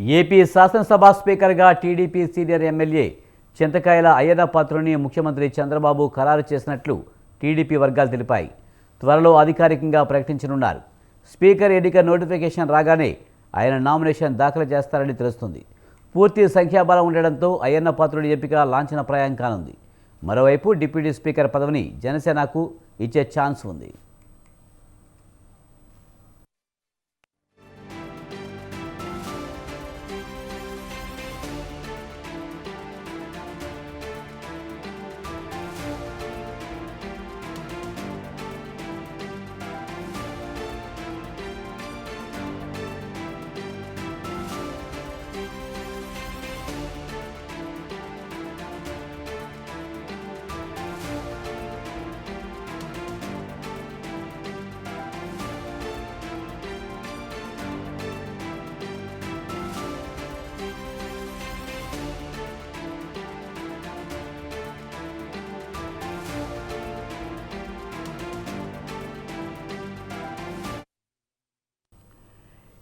AP శాసనసభ స్పీకర్గా TDP senior MLA Chintakayala Ayyanna పాత్రుని ముఖ్యమంత్రి చంద్రబాబు ఖరారు చేసినట్లు టీడీపీ వర్గాలు తెలిపాయి. త్వరలో అధికారికంగా ప్రకటించనున్నారు. స్పీకర్ ఎన్నిక నోటిఫికేషన్ రాగానే ఆయన నామినేషన్ దాఖలు చేస్తారని తెలుస్తుంది. పూర్తి సంఖ్యాబలం ఉండడంతో అయ్యన్న పాత్రుడి ఎంపిక లాంఛనప్రాయం కానుంది. మరోవైపు డిప్యూటీ స్పీకర్ పదవిని జనసేనకు ఇచ్చే ఛాన్స్ ఉంది.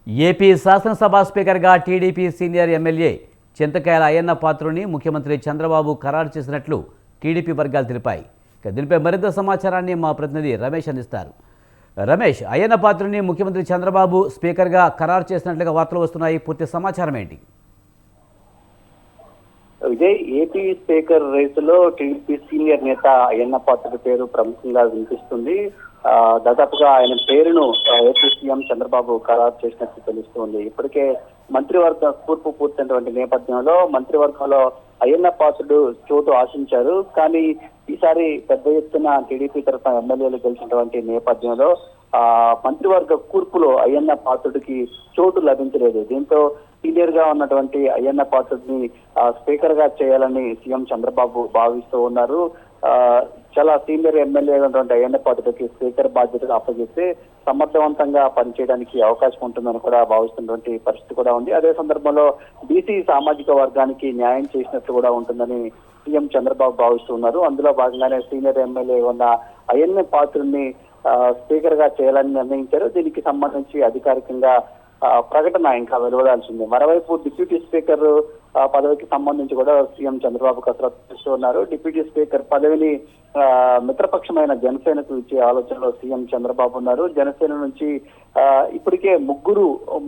ఏపీ శాసనసభ స్పీకర్గా TDP senior MLA Chintakayala Ayyanna పాత్రుని ముఖ్యమంత్రి చంద్రబాబు ఖరారు చేసినట్లు టీడీపీ వర్గాలు తెలిపాయి. ఇక దీనిపై మరింత సమాచారాన్ని మా ప్రతినిధి రమేష్ అందిస్తారు. రమేష్ అయ్యన్న పాత్రుని ముఖ్యమంత్రి చంద్రబాబు స్పీకర్గా ఖరారు చేసినట్లుగా వార్తలు వస్తున్నాయి. పూర్తి సమాచారం ఏంటి? విజయ్ ఏపీ స్పీకర్ రేసులో టీడీపీ సీనియర్ నేత అయ్యన్న పాత్రుడి పేరు ప్రముఖంగా వినిపిస్తుంది. దాదాపుగా ఆయన పేరును ఏపీ చంద్రబాబు ఖరారు చేసినట్టు తెలుస్తుంది. ఇప్పటికే మంత్రివర్గ కూర్పు పూర్తయినటువంటి నేపథ్యంలో మంత్రివర్గంలో అయ్యన్న పాత్రుడు చోటు ఆశించారు. కానీ ఈసారి పెద్ద ఎత్తున టీడీపీ తరఫున ఎమ్మెల్యేలు గెలిచినటువంటి నేపథ్యంలో ఆ మంత్రివర్గ కూర్పులో అయ్యన్న పాత్రుడికి చోటు లభించలేదు. దీంతో సీనియర్గా ఉన్నటువంటి అయ్యన్న పాత్రుడిని స్పీకర్గా చేయాలని సీఎం చంద్రబాబు భావిస్తూ ఉన్నారు. చాలా సీనియర్ ఎమ్మెల్యే ఉన్నటువంటి అయ్యన్న పాత్రుడికి స్పీకర్ బాధ్యతలు అప్పగిస్తే సమర్థవంతంగా పనిచేయడానికి అవకాశం ఉంటుందని కూడా భావిస్తున్నటువంటి పరిస్థితి కూడా ఉంది. అదే సందర్భంలో బీసీ సామాజిక వర్గానికి న్యాయం చేసినట్లు కూడా ఉంటుందని సీఎం చంద్రబాబు భావిస్తున్నారు. అందులో భాగంగానే సీనియర్ ఎమ్మెల్యే ఉన్న అయ్యన్న పాత్రుడిని స్పీకర్గా చేయాలని నిర్ణయించారు. దీనికి సంబంధించి అధికారికంగా ప్రకటన ఇంకా వెలువడాల్సింది. మరోవైపు డిప్యూటీ స్పీకర్ పదవికి సంబంధించి కూడా సీఎం చంద్రబాబు కసరత్తు ఉన్నారు. డిప్యూటీ స్పీకర్ పదవిని ఆ, మిత్రపక్షమైన జనసేనకు ఇచ్చే ఆలోచనలో సీఎం చంద్రబాబు ఉన్నారు. జనసేన నుంచి ఇప్పటికే ముగ్గురు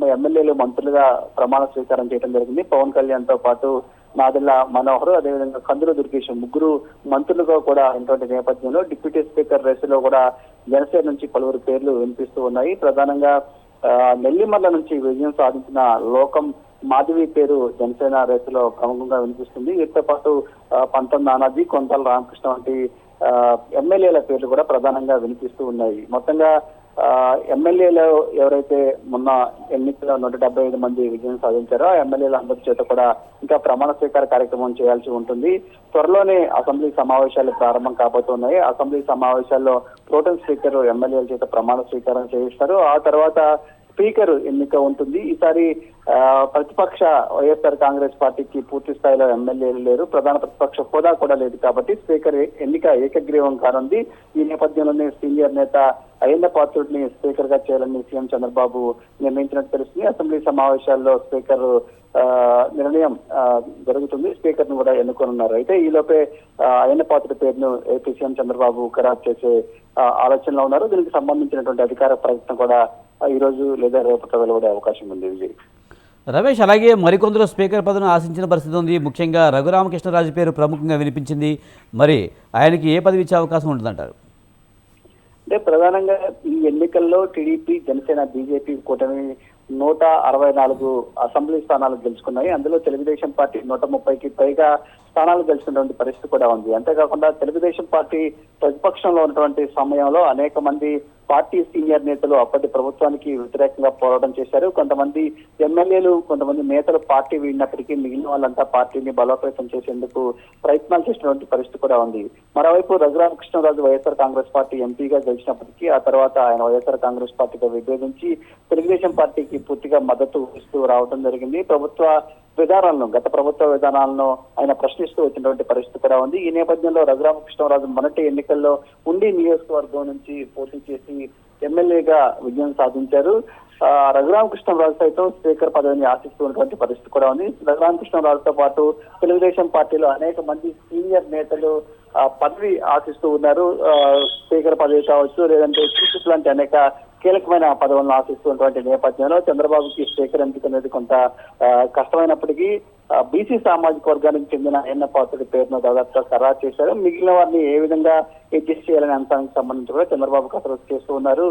ఎమ్మెల్యేలు మంత్రులుగా ప్రమాణ స్వీకారం చేయడం జరిగింది. పవన్ కళ్యాణ్తో పాటు నాదెల్ల మనోహర్ అదేవిధంగా కందుల దుర్గేష్ ముగ్గురు మంత్రులుగా కూడా ఉన్నటువంటి నేపథ్యంలో డిప్యూటీ స్పీకర్ రేసులో కూడా జనసేన నుంచి పలువురు పేర్లు వినిపిస్తూ ఉన్నాయి. ప్రధానంగా ఆ, నెల్లిమర్ల నుంచి విజయం సాధించిన లోకం మాధవి పేరు జనసేన రేసులో ప్రముఖంగా వినిపిస్తుంది. వీటితో పాటు పంతం నానాజీ కొంతల రామకృష్ణ వంటి ఆ, ఎమ్మెల్యేల పేర్లు కూడా ప్రధానంగా వినిపిస్తూ ఉన్నాయి. మొత్తంగా ఆ, ఎమ్మెల్యేలు ఎవరైతే మొన్న ఎన్నికల్లో నూట డెబ్బై ఐదు మంది విజయం సాధించారో ఆ ఎమ్మెల్యేల అందరి చేత కూడా ఇంకా ప్రమాణ స్వీకార కార్యక్రమం చేయాల్సి ఉంటుంది. త్వరలోనే అసెంబ్లీ సమావేశాలు ప్రారంభం కాబోతున్నాయి. అసెంబ్లీ సమావేశాల్లో ప్రోటన్ స్పీకర్ ఎమ్మెల్యేల చేత ప్రమాణ స్వీకారం చేయిస్తారు. ఆ తర్వాత స్పీకర్ ఎన్నిక ఉంటుంది. ఈసారి ఆ, ప్రతిపక్ష వైఎస్ఆర్ కాంగ్రెస్ పార్టీకి పూర్తి స్థాయిలో ఎమ్మెల్యేలు లేరు. ప్రధాన ప్రతిపక్ష హోదా కూడా లేదు కాబట్టి స్పీకర్ ఎన్నిక ఏకగ్రీవం కానుంది. ఈ నేపథ్యంలోనే సీనియర్ నేత అయ్యన్న పాత్రుడిని స్పీకర్గా చేయాలని సీఎం చంద్రబాబు నిర్ణయించినట్టు తెలుస్తుంది. అసెంబ్లీ సమావేశాల్లో స్పీకర్ ఆ, నిర్ణయం జరుగుతుంది. స్పీకర్ను కూడా ఎన్నుకోనున్నారు. అయితే ఈలోపే లోపే అయ్యన్న పాత్రుడి పేరును ఏపీ సీఎం చంద్రబాబు ఖరారు చేసే ఆలోచనలో ఉన్నారు. దీనికి సంబంధించినటువంటి అధికార ప్రకటన కూడా ఆ, ఈ రోజు లేదా రేపటి వెలువడే అవకాశం ఉంది విజయ్. రమేష్ అలాగే మరికొందరు స్పీకర్ పదవిని ఆశించిన పరిస్థితి ఉంది. ముఖ్యంగా రఘురామకృష్ణరాజు పేరు ప్రముఖంగా వినిపించింది. మరి ఆయనకి ఏ పదవి ఇచ్చే అవకాశం ఉంటుందంటారు? అంటే ప్రధానంగా ఈ ఎన్నికల్లో టీడీపీ జనసేన బీజేపీ కూటమి నూట అరవై నాలుగు అసెంబ్లీ స్థానాలు గెలుచుకున్నాయి. అందులో తెలుగుదేశం పార్టీ నూట ముప్పైకి పైగా స్థానాలు గెలిచినటువంటి పరిస్థితి కూడా ఉంది. అంతేకాకుండా తెలుగుదేశం పార్టీ ప్రతిపక్షంలో ఉన్నటువంటి సమయంలో అనేక మంది పార్టీ సీనియర్ నేతలు అప్పటి ప్రభుత్వానికి వ్యతిరేకంగా పోరాటం చేశారు. కొంతమంది ఎమ్మెల్యేలు కొంతమంది నేతలు పార్టీ వీడినప్పటికీ మిగిలిన వాళ్ళంతా పార్టీని బలోపేతం చేసేందుకు ప్రయత్నాలు చేసినటువంటి పరిస్థితి కూడా ఉంది. మరోవైపు రఘురామకృష్ణరాజు వైఎస్ఆర్ కాంగ్రెస్ పార్టీ ఎంపీగా గెలిచినప్పటికీ ఆ తర్వాత ఆయన వైఎస్ఆర్ కాంగ్రెస్ పార్టీతో విభేదించి తెలుగుదేశం పార్టీకి పూర్తిగా మద్దతు ఇస్తూ రావడం జరిగింది. ప్రభుత్వ విధానాలను గత ప్రభుత్వ విధానాలను ఆయన ప్రశ్నిస్తూ వచ్చినటువంటి పరిస్థితి కూడా ఉంది. ఈ నేపథ్యంలో రఘురామకృష్ణరాజు మొదటి ఎన్నికల్లో ఉండి నియోజకవర్గం నుంచి పోటీ చేసి ఎమ్మెల్యేగా విజయం సాధించారు. రఘురామకృష్ణరాజు సైతం స్పీకర్ పదవిని ఆశిస్తున్నటువంటి పరిస్థితి కూడా ఉంది. రఘురామకృష్ణరాజుతో పాటు తెలుగుదేశం పార్టీలో అనేక మంది సీనియర్ నేతలు ఆ, పదవి ఆశిస్తూ ఉన్నారు. ఆ, స్పీకర్ పదవి కావచ్చు లేదంటే చీఫ్ లాంటి అనేక కీలకమైన పదవులను ఆశిస్తున్నటువంటి నేపథ్యంలో చంద్రబాబుకి స్పీకర్ ఎంపిక అనేది కొంత కష్టమైనప్పటికీ బీసీ సామాజిక వర్గానికి చెందిన అయ్యన్న పాత్రుడి పేరును దాదాపుగా ఖరారు చేశారు. మిగిలిన వారిని ఏ విధంగా అడ్జస్ట్ చేయాలనే అంశానికి సంబంధించి కూడా చంద్రబాబు కసరత్తు చేస్తూ ఉన్నారు.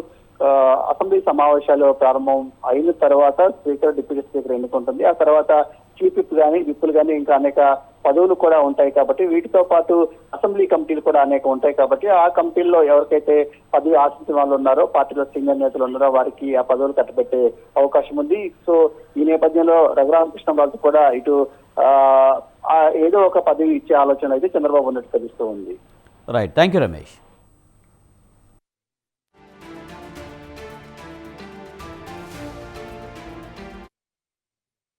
అసెంబ్లీ సమావేశాలు ప్రారంభం అయిన తర్వాత స్పీకర్ డిప్యూటీ స్పీకర్ ఎన్నుకుంటుంది. ఆ తర్వాత చీఫ్ విప్ కానీ విప్పులు కానీ ఇంకా అనేక పదవులు కూడా ఉంటాయి కాబట్టి వీటితో పాటు అసెంబ్లీ కమిటీలు కూడా అనేక ఉంటాయి కాబట్టి ఆ కమిటీల్లో ఎవరికైతే పదవి ఆశించిన వాళ్ళు ఉన్నారో పార్టీలో సీనియర్ నేతలు ఉన్నారో వారికి ఆ పదవులు కట్టబెట్టే అవకాశం ఉంది. సో ఈ నేపథ్యంలో రఘురామకృష్ణ వాళ్ళకి కూడా ఇటు ఏదో ఒక పదవి ఇచ్చే ఆలోచన అయితే చంద్రబాబు ఉన్నట్టు తెలుస్తూ ఉంది. Right thank you Ramesh